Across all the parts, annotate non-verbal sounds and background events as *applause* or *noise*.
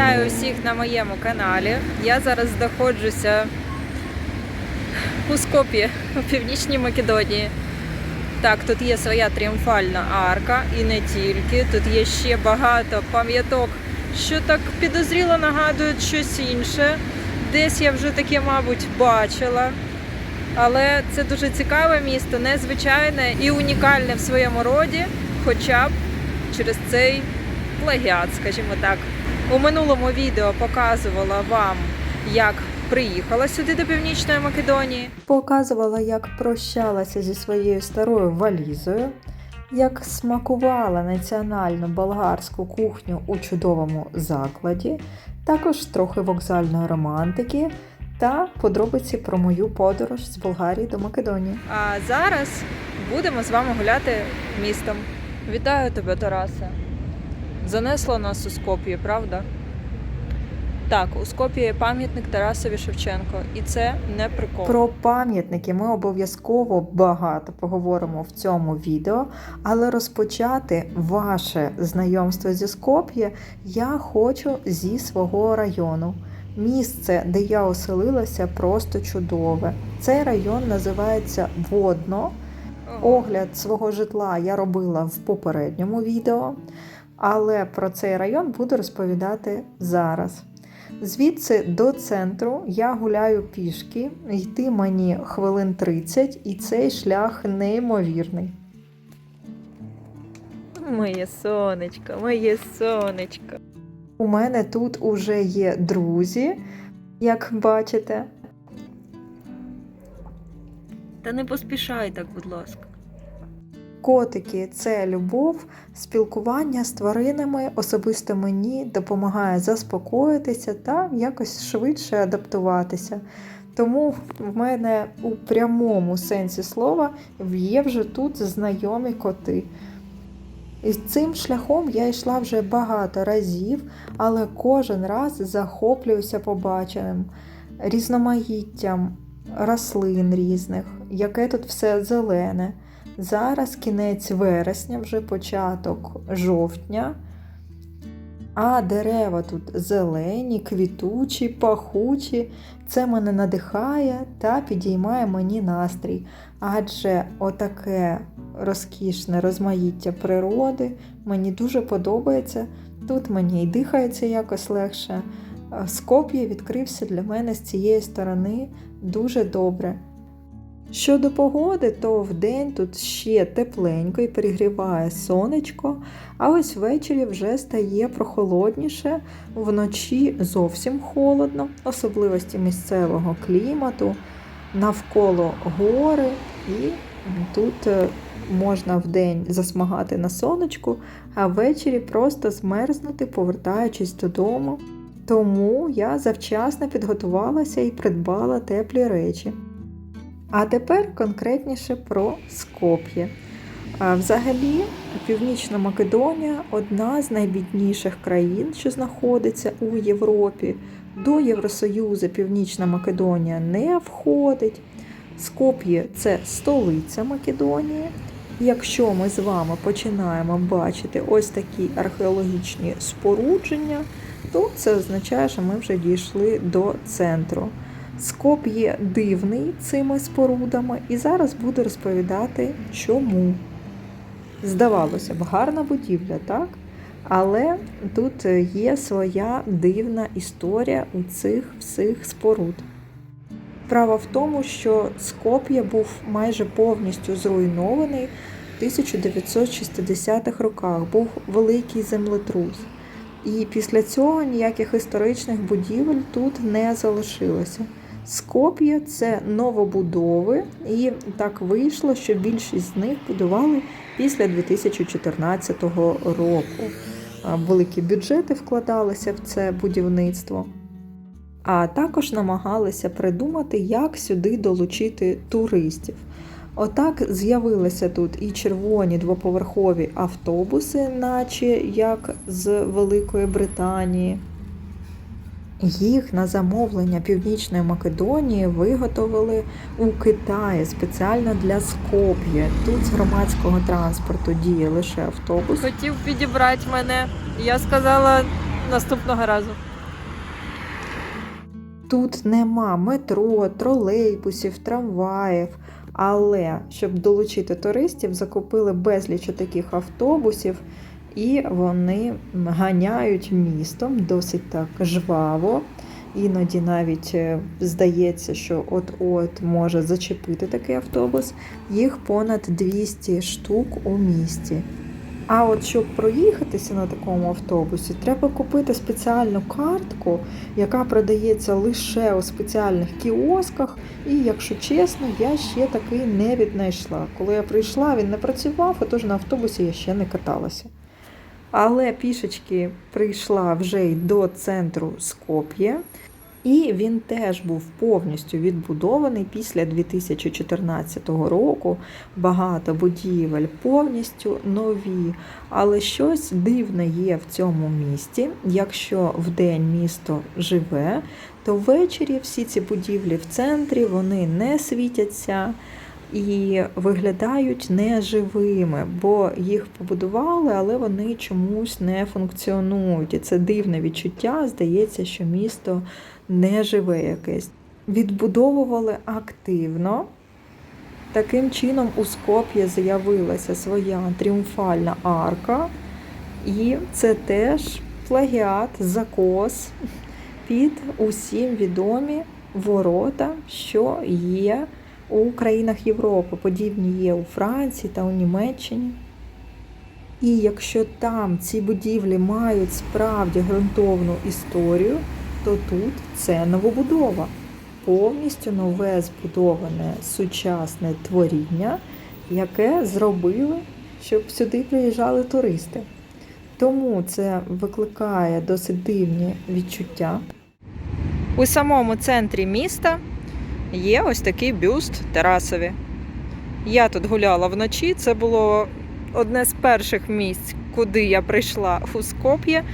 Вітаю усіх на моєму каналі. Я зараз знаходжуся у Скопі, у Північній Македонії. Так, тут є своя тріумфальна арка і не тільки. Тут є ще багато пам'яток, що так підозріло нагадують щось інше. Десь я вже таке, мабуть, бачила. Але це дуже цікаве місто, незвичайне і унікальне в своєму роді, хоча б через цей плагіат, скажімо так. У минулому відео показувала вам, як приїхала сюди до Північної Македонії. Показувала, як прощалася зі своєю старою валізою, як смакувала національну болгарську кухню у чудовому закладі, також трохи вокзальної романтики та подробиці про мою подорож з Болгарії до Македонії. А зараз будемо з вами гуляти містом. Вітаю тебе, Тарасе. Занесло нас у Скоп'є, правда? Так, у Скоп'є є пам'ятник Тарасові Шевченко, і це не прикол. Про пам'ятники ми обов'язково багато поговоримо в цьому відео, але розпочати ваше знайомство зі Скоп'є я хочу зі свого району. Місце, де я оселилася, просто чудове. Цей район називається Водно. Огляд свого житла я робила в попередньому відео, але про цей район буду розповідати зараз. Звідси до центру я гуляю пішки, йти мені хвилин 30, і цей шлях неймовірний. Моє сонечко, моє сонечко. У мене тут уже є друзі, як бачите. Та не поспішай так, будь ласка. Котики це любов, спілкування з тваринами особисто мені допомагає заспокоїтися та якось швидше адаптуватися. Тому в мене у прямому сенсі слова є вже тут знайомі коти. І цим шляхом я йшла вже багато разів, але кожен раз захоплююся побаченим різноманіттям рослин різних, яке тут все зелене. Зараз кінець вересня, вже початок жовтня, а дерева тут зелені, квітучі, пахучі. Це мене надихає та підіймає мені настрій. Адже отаке розкішне розмаїття природи мені дуже подобається. Тут мені і дихається якось легше. Скоп'є відкрився для мене з цієї сторони дуже добре. Щодо погоди, то вдень тут ще тепленько і перегріває сонечко, а ось ввечері вже стає прохолодніше, вночі зовсім холодно, особливості місцевого клімату, навколо гори, і тут е, можна вдень засмагати на сонечку, а ввечері просто змерзнути, повертаючись додому. Тому я завчасно підготувалася і придбала теплі речі. А тепер конкретніше про Скоп'є. Взагалі, Північна Македонія одна з найбідніших країн, що знаходиться у Європі. До Євросоюзу Північна Македонія не входить. Скоп'є це столиця Македонії. Якщо ми з вами починаємо бачити ось такі археологічні спорудження, то це означає, що ми вже дійшли до центру. Скоп є дивний цими спорудами, і зараз буду розповідати, чому. Здавалося б, гарна будівля, так? Але тут є своя дивна історія у цих всіх споруд. Справа в тому, що Скоп'я був майже повністю зруйнований в 1960-х роках. Був великий землетрус. І після цього ніяких історичних будівель тут не залишилося. Скоп'я це новобудови, і так вийшло, що більшість з них будували після 2014 року. Великі бюджети вкладалися в це будівництво. А також намагалися придумати, як сюди долучити туристів. Отак з'явилися тут і червоні двоповерхові автобуси, наче як з Великої Британії. Їх на замовлення Північної Македонії виготовили у Китаї спеціально для Скоп'є. Тут з громадського транспорту діє лише автобус. Хотів підібрати мене. Я сказала наступного разу. Тут нема метро, тролейбусів, трамваїв. Але щоб долучити туристів, закупили безліч таких автобусів, і вони ганяють містом досить так жваво. Іноді навіть е, здається, що от-от може зачепити такий автобус. Їх понад 200 штук у місті. А от щоб проїхатися на такому автобусі, треба купити спеціальну картку, яка продається лише у спеціальних кіосках. І, якщо чесно, я ще такий не віднайшла. Коли я прийшла, він не працював, а тож на автобусі я ще не каталася. Але пішечки прийшла вже й до центру Скоп'є, і він теж був повністю відбудований після 2014 року. Багато будівель повністю нові. Але щось дивне є в цьому місті. Якщо вдень місто живе, то ввечері всі ці будівлі в центрі вони не світяться і виглядають неживими, бо їх побудували, але вони чомусь не функціонують. І це дивне відчуття. Здається, що місто не живе якесь. Відбудовували активно. Таким чином у Скоп'є з'явилася своя тріумфальна арка, і це теж плагіат, закос під усім відомі ворота, що є у країнах Європи. Подібні є у Франції та у Німеччині. І якщо там ці будівлі мають справді ґрунтовну історію, то тут це новобудова повністю нове збудоване сучасне творіння, яке зробили, щоб сюди приїжджали туристи. Тому це викликає досить дивні відчуття. У самому центрі міста є ось такий бюст Тарасові. Я тут гуляла вночі. Це було одне з перших місць, куди я прийшла у Скоп'є.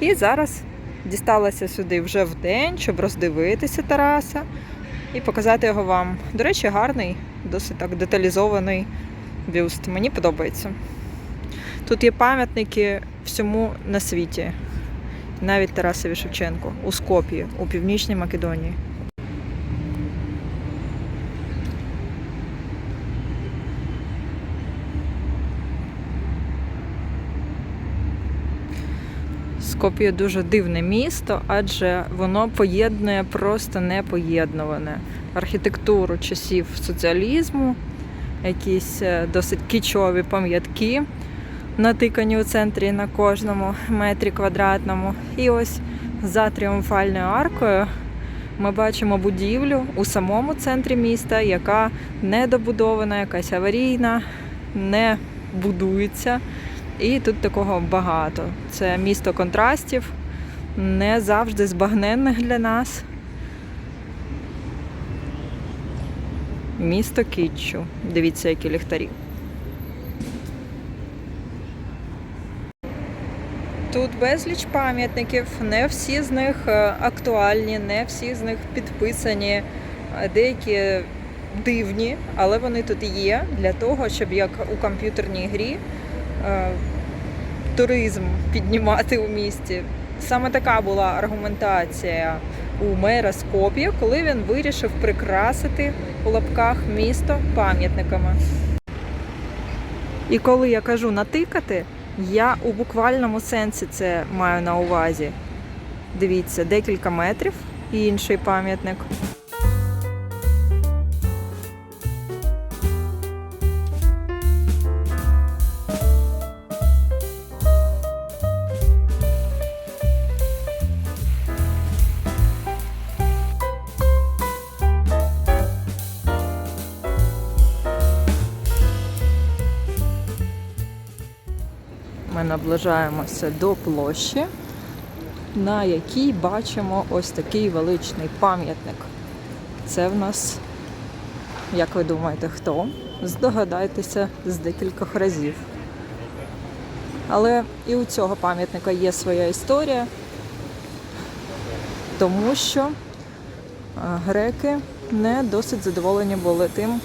І зараз дісталася сюди вже в день, щоб роздивитися Тараса і показати його вам. До речі, гарний, досить так деталізований бюст. Мені подобається. Тут є пам'ятники всьому на світі, навіть Тарасові Шевченку у Скоп'ї, у Північній Македонії. Скоп'є дуже дивне місто, адже воно поєднує просто непоєднуване архітектуру часів соціалізму, якісь е, досить кічові пам'ятки, натикані у центрі на кожному метрі квадратному. І ось за тріумфальною аркою ми бачимо будівлю у самому центрі міста, яка недобудована, якась аварійна, не будується. І тут такого багато. Це місто контрастів, не завжди збагненних для нас. Місто Кітчу. Дивіться, які ліхтарі. Тут безліч пам'ятників, не всі з них е, актуальні, не всі з них підписані, деякі дивні, але вони тут є для того, щоб як у комп'ютерній грі е, туризм піднімати у місті. Саме така була аргументація у мера Скоп'я, коли він вирішив прикрасити у лапках місто пам'ятниками. І коли я кажу натикати, я у буквальному сенсі це маю на увазі. Дивіться, декілька метрів і інший пам'ятник. Наближаємося до площі, на якій бачимо ось такий величний пам'ятник. Це в нас, як ви думаєте, хто? Здогадайтеся з декількох разів. Але і у цього пам'ятника є своя історія, тому що е, греки не досить задоволені були тим,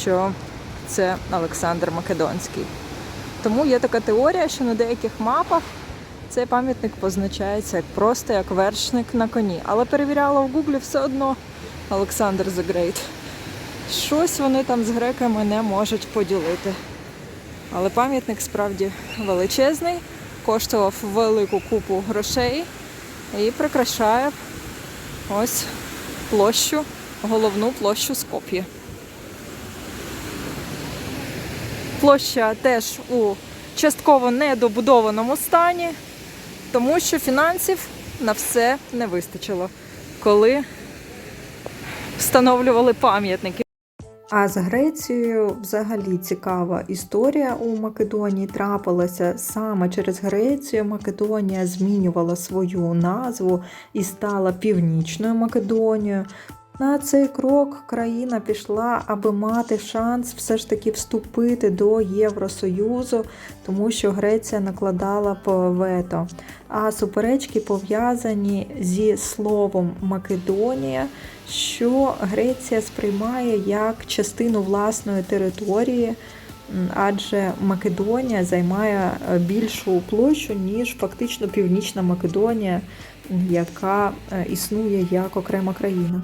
що це Олександр Македонський. Тому є така теорія, що на деяких мапах цей пам'ятник позначається як просто як вершник на коні. Але перевіряла в гуглі все одно Олександр the Great. Щось вони там з греками не можуть поділити. Але пам'ятник справді величезний, коштував велику купу грошей і прикрашає ось площу, головну площу Скоп'є. Площа теж у частково недобудованому стані, тому що фінансів на все не вистачило, коли встановлювали пам'ятники. А з Грецією взагалі цікава історія у Македонії трапилася саме через Грецію. Македонія змінювала свою назву і стала Північною Македонією. На цей крок країна пішла, аби мати шанс все ж таки вступити до Євросоюзу, тому що Греція накладала б вето. А суперечки пов'язані зі словом Македонія, що Греція сприймає як частину власної території, адже Македонія займає е, більшу площу, ніж фактично Північна Македонія, яка е, існує як окрема країна.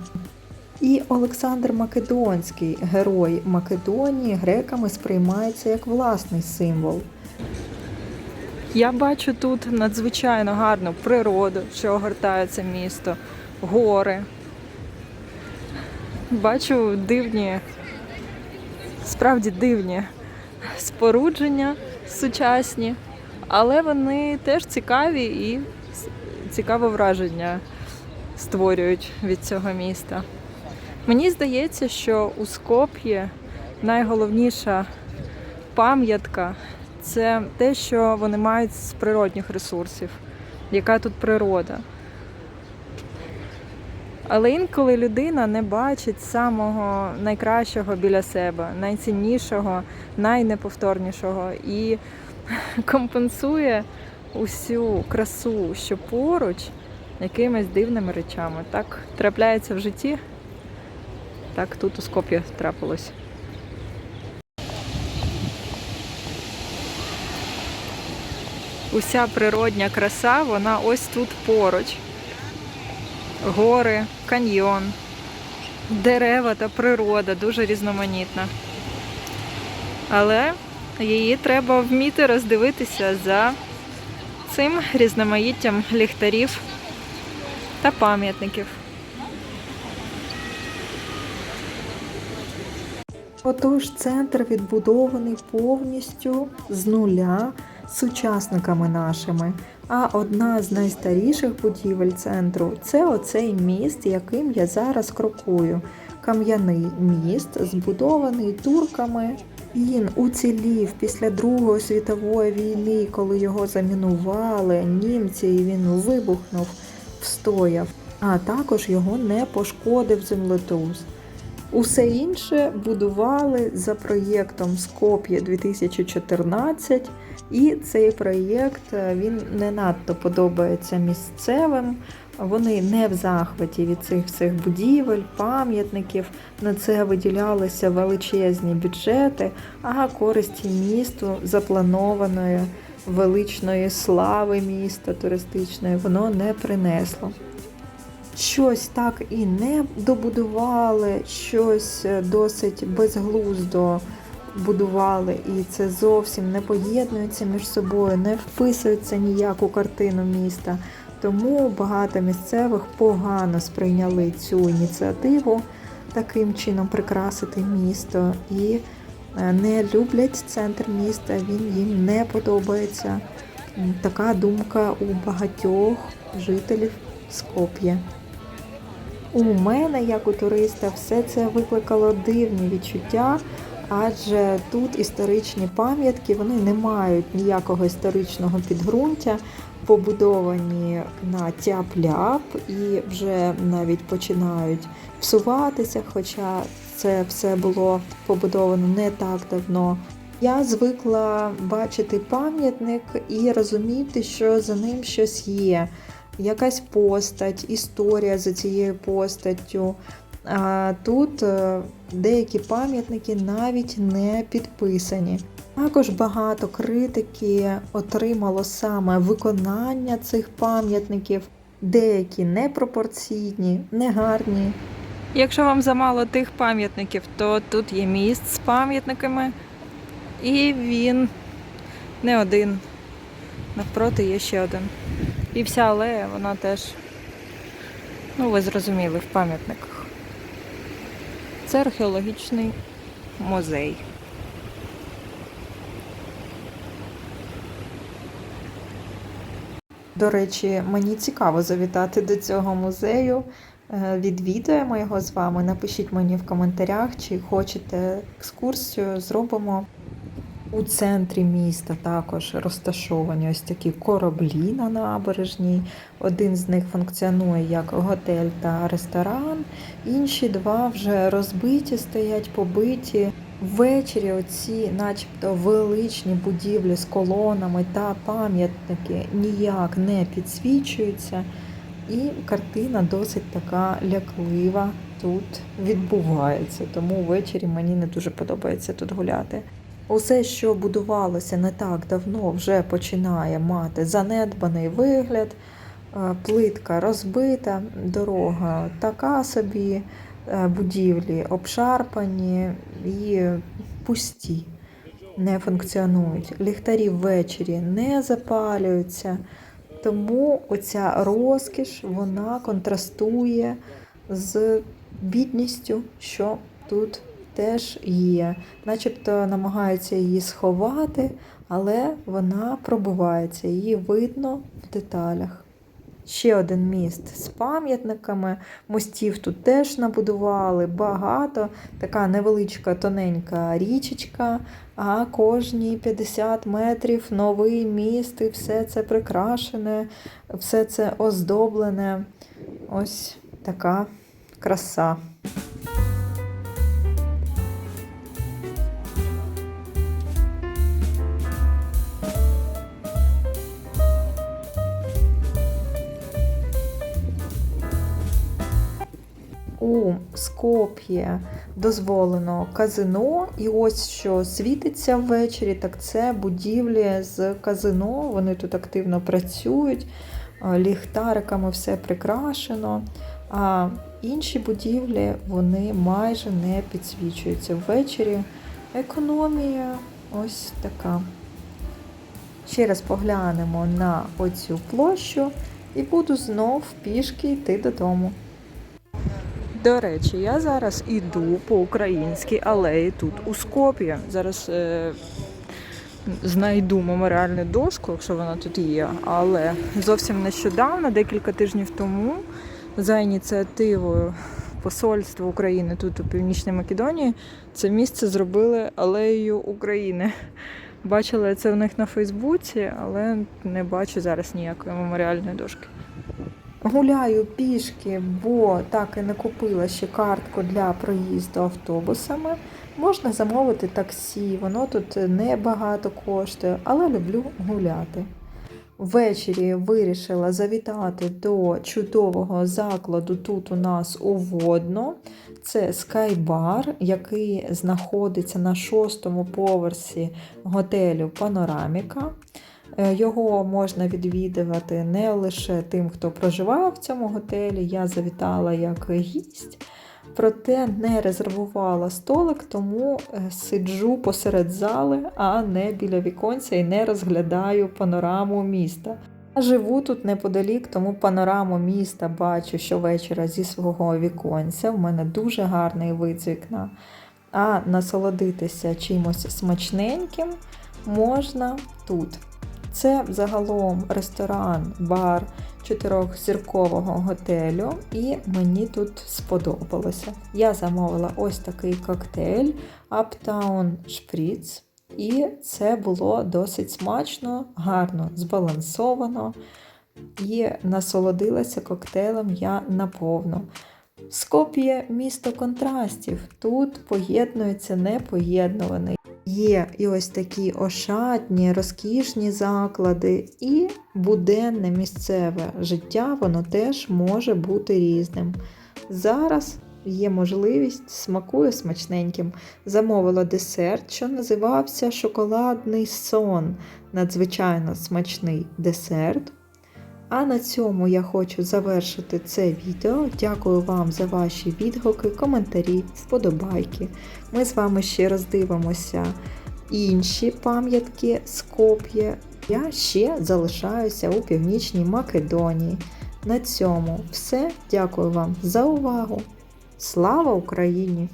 І Олександр Македонський, герой Македонії, греками сприймається як власний символ. Я бачу тут надзвичайно гарну природу, що огортає це місто, гори. Бачу дивні, справді дивні спорудження сучасні, але вони теж цікаві і цікаве враження створюють від цього міста. Мені здається, що у Скоп'ї найголовніша пам'ятка це те, що вони мають з природних ресурсів, яка тут природа. Але інколи людина не бачить самого найкращого біля себе, найціннішого, найнеповторнішого і *laughs* компенсує усю красу, що поруч, якимись дивними речами. Так трапляється в житті, так тут у Скоп'ї трапилось. Уся природня краса, вона ось тут поруч. Гори, каньйон, дерева та природа дуже різноманітна. Але її треба вміти роздивитися за цим різноманіттям ліхтарів та пам'ятників. Отож, центр відбудований повністю з нуля сучасниками нашими. А одна з найстаріших будівель центру це оцей міст, яким я зараз крокую. Кам'яний міст, збудований турками. Він уцілів після Другої світової війни, коли його замінували німці, і він вибухнув, встояв. А також його не пошкодив землетрус. Усе інше будували за проєктом Скоп'є 2014, і цей проєкт е, він не надто подобається місцевим. Вони не в захваті від цих всіх будівель, пам'ятників. На це виділялися величезні бюджети, а користі місту запланованої величної слави міста туристичної воно не принесло щось так і не добудували, щось е, досить безглуздо будували, і це зовсім не поєднується між собою, не вписується ніяк у картину міста. Тому багато місцевих погано сприйняли цю ініціативу таким чином прикрасити місто і е, не люблять центр міста, він їм не подобається. Така думка у багатьох жителів Скоп'є. У мене, як у туриста, все це викликало дивні відчуття, адже тут історичні пам'ятки вони не мають ніякого історичного підґрунтя, побудовані на тяп-ляп і вже навіть починають псуватися, хоча це все було побудовано не так давно. Я звикла бачити пам'ятник і розуміти, що за ним щось є якась постать, історія за цією постаттю. А тут е, деякі пам'ятники навіть не підписані. Також багато критики отримало саме виконання цих пам'ятників, деякі непропорційні, негарні. Якщо вам замало тих пам'ятників, то тут є міст з пам'ятниками, і він не один. Навпроти є ще один. І вся алея, вона теж, ну ви зрозуміли, в пам'ятниках. Це археологічний музей. До речі, мені цікаво завітати до цього музею. Е, Відвідуємо його з вами. Напишіть мені в коментарях, чи хочете екскурсію. Зробимо у центрі міста також розташовані ось такі кораблі на набережній. Один з них функціонує як готель та ресторан. Інші два вже розбиті, стоять побиті. Ввечері оці, начебто, величні будівлі з колонами та пам'ятники ніяк не підсвічуються, і картина досить така ляклива тут відбувається. Тому ввечері мені не дуже подобається тут гуляти. Усе, що будувалося не так давно, вже починає мати занедбаний вигляд, Е, плитка розбита, дорога така собі, е, будівлі обшарпані і пусті, не функціонують. Ліхтарі ввечері не запалюються, тому оця розкіш вона контрастує з бідністю, що тут теж є. Начебто намагаються її сховати, але вона пробивається, її видно в деталях. Ще один міст з пам'ятниками. Мостів тут теж набудували багато. Така невеличка тоненька річечка, а кожні 50 метрів новий міст, і все це прикрашене, все це оздоблене. Ось така краса. Скоп'є дозволено казино, і ось що світиться ввечері, так це будівлі з казино. Вони тут активно працюють, ліхтариками все прикрашено. А інші будівлі вони майже не підсвічуються ввечері. Економія ось така. Ще раз поглянемо на оцю площу і буду знов пішки йти додому. До речі, я зараз іду по українській алеї тут у Скоп'ї. Зараз е, знайду меморіальну дошку, якщо вона тут є. Але зовсім нещодавно, декілька тижнів тому, за ініціативою Посольства України тут у Північній Македонії, це місце зробили алеєю України. Бачила це в них на Фейсбуці, але не бачу зараз ніякої меморіальної дошки. Гуляю пішки, бо так і не купила ще картку для проїзду автобусами. Можна замовити таксі, воно тут небагато коштує, але люблю гуляти. Ввечері вирішила завітати до чудового закладу тут у нас у Водно. Це Скайбар, який знаходиться на шостому поверсі готелю Панораміка. Е, Його можна відвідувати не лише тим, хто проживає в цьому готелі. Я завітала як гість, проте не резервувала столик, тому е, сиджу посеред зали, а не біля віконця і не розглядаю панораму міста. Живу тут неподалік, тому панораму міста бачу щовечора зі свого віконця. У мене дуже гарний вид з вікна. А насолодитися чимось смачненьким можна тут. Це загалом ресторан, бар чотирьохзіркового готелю, і мені тут сподобалося. Я замовила ось такий коктейль Uptown Spritz, і це було досить смачно, гарно збалансовано. І насолодилася коктейлем я наповну. Скоп'є місто контрастів. Тут поєднується непоєднуваний. Є і ось такі ошатні, розкішні заклади, і буденне місцеве життя, воно теж може бути різним. Зараз є можливість, смакує смачненьким. Замовила десерт, що називався Шоколадний сон. Надзвичайно смачний десерт. А на цьому я хочу завершити це відео. Дякую вам за ваші відгуки, коментарі, вподобайки. Ми з вами ще роздивимося інші пам'ятки Скоп'є. Я ще залишаюся у Північній Македонії. На цьому все. Дякую вам за увагу. Слава Україні!